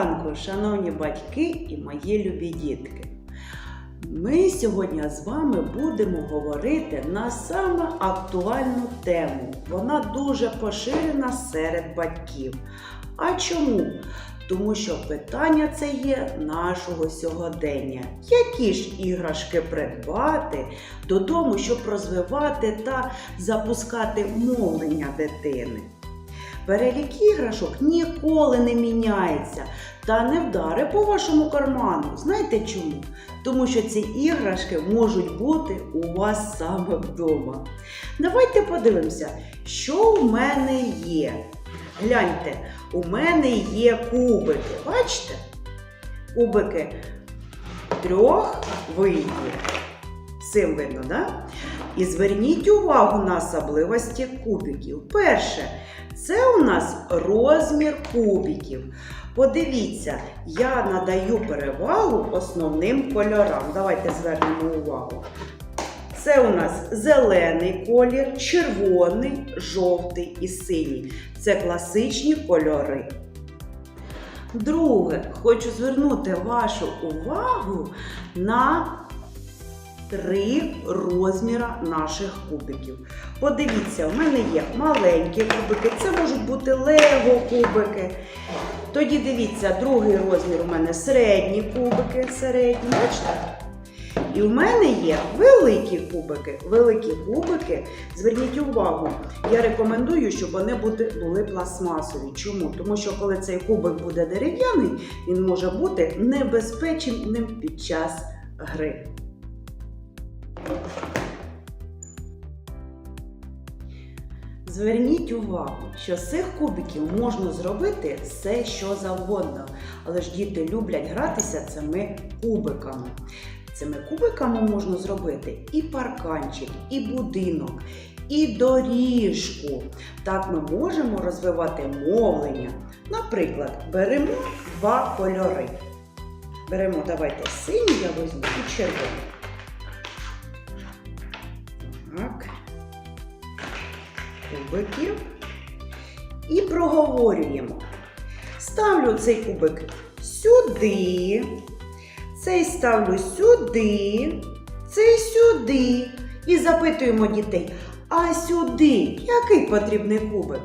ранку, шановні батьки і мої любі дітки. Ми сьогодні з вами будемо говорити на саме актуальну тему. Вона дуже поширена серед батьків. А чому? Тому що питання це є нашого сьогодення. Які ж іграшки придбати додому, щоб розвивати та запускати мовлення дитини? Перелік іграшок ніколи не міняється та не вдари по вашому карману. Знаєте чому? Тому що ці іграшки можуть бути у вас саме вдома. Давайте подивимося, що у мене є. Гляньте, у мене є кубики. Бачите? Кубики трьох видів. Цим видно, да? І зверніть увагу на особливості кубиків. Перше, це у нас розмір кубиків. Подивіться, я надаю перевагу основним кольорам. Давайте звернемо увагу. Це у нас зелений колір, червоний, жовтий і синій. Це класичні кольори. Друге, хочу звернути вашу увагу на три розміра наших кубиків. Подивіться, у мене є маленькі кубики, це можуть бути лего кубики. Тоді дивіться, другий розмір у мене середні кубики, середні, бачите? І в мене є великі кубики. Великі кубики, зверніть увагу, я рекомендую, щоб вони були пластмасові. Чому? Тому що коли цей кубик буде дерев'яний, він може бути небезпечним під час гри. Зверніть увагу, що з цих кубиків можна зробити все, що завгодно. Але ж діти люблять гратися цими кубиками. Цими кубиками можна зробити і парканчик, і будинок, і доріжку. Так ми можемо розвивати мовлення. Наприклад, беремо два кольори. Беремо, давайте синій, я візьму і червоний. Кубиків. І проговорюємо. Ставлю цей кубик сюди. Цей ставлю сюди, цей сюди. І запитуємо дітей, а сюди який потрібний кубик?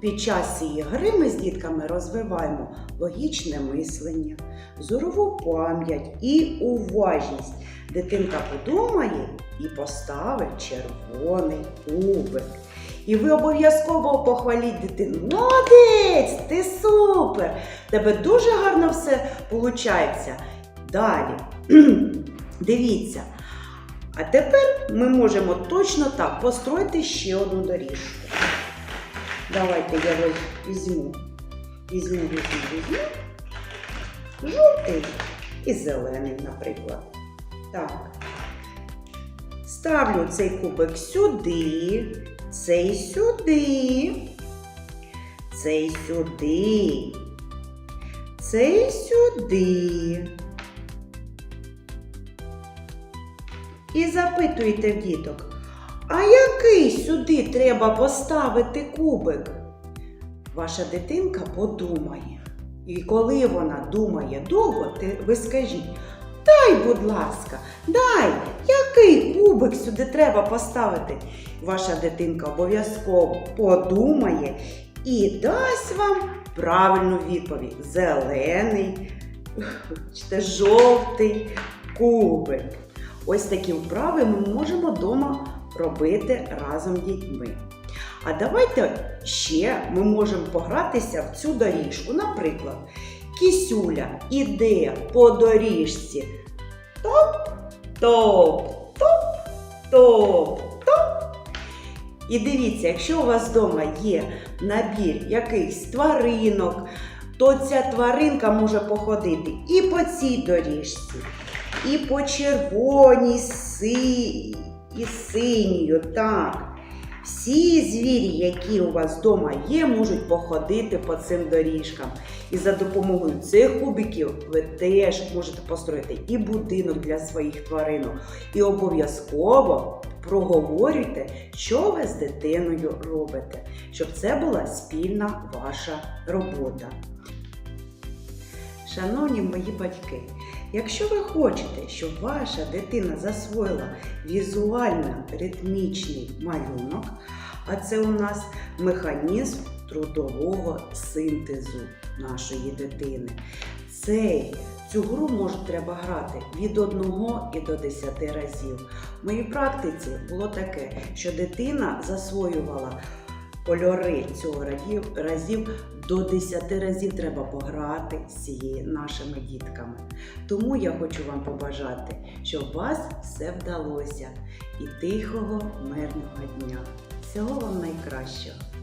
Під час цієї гри ми з дітками розвиваємо логічне мислення, зорову пам'ять і уважність. Дитинка подумає і поставить червоний кубик. І ви обов'язково похваліть дитину. Молодець, ти супер! Тебе дуже гарно все виходить. Далі. Дивіться. А тепер ми можемо точно так построїти ще одну доріжку. Давайте я візьму. Візьму, візьму, візьму. Жовтий і зелений, наприклад. Так. Ставлю цей кубик сюди, цей сюди, цей сюди, цей сюди. І запитуєте в діток, а який сюди треба поставити кубик? Ваша дитинка подумає. І коли вона думає довго, ви скажіть, дай, будь ласка, дай, який кубик сюди треба поставити? Ваша дитинка обов'язково подумає і дасть вам правильну відповідь. Зелений, жовтий кубик. Ось такі вправи ми можемо вдома робити разом з дітьми. А давайте ще ми можемо погратися в цю доріжку. Наприклад, кісюля іде по доріжці. Топ, топ, топ. І дивіться, якщо у вас вдома є набір якихось тваринок, то ця тваринка може походити і по цій доріжці, і по червоній си... і синьою, так. Всі звірі, які у вас вдома є, можуть походити по цим доріжкам. І за допомогою цих кубиків ви теж можете построїти і будинок для своїх тваринок. І обов'язково проговорюйте, що ви з дитиною робите, щоб це була спільна ваша робота. Шановні мої батьки, якщо ви хочете, щоб ваша дитина засвоїла візуально-ритмічний малюнок, а це у нас механізм трудового синтезу нашої дитини. Цей, цю гру може треба грати від 1 і до 10 разів. В моїй практиці було таке, що дитина засвоювала кольори цього разів, разів до 10 разів треба пограти з цією нашими дітками. Тому я хочу вам побажати, щоб вас все вдалося і тихого, мирного дня. Всього вам найкращого!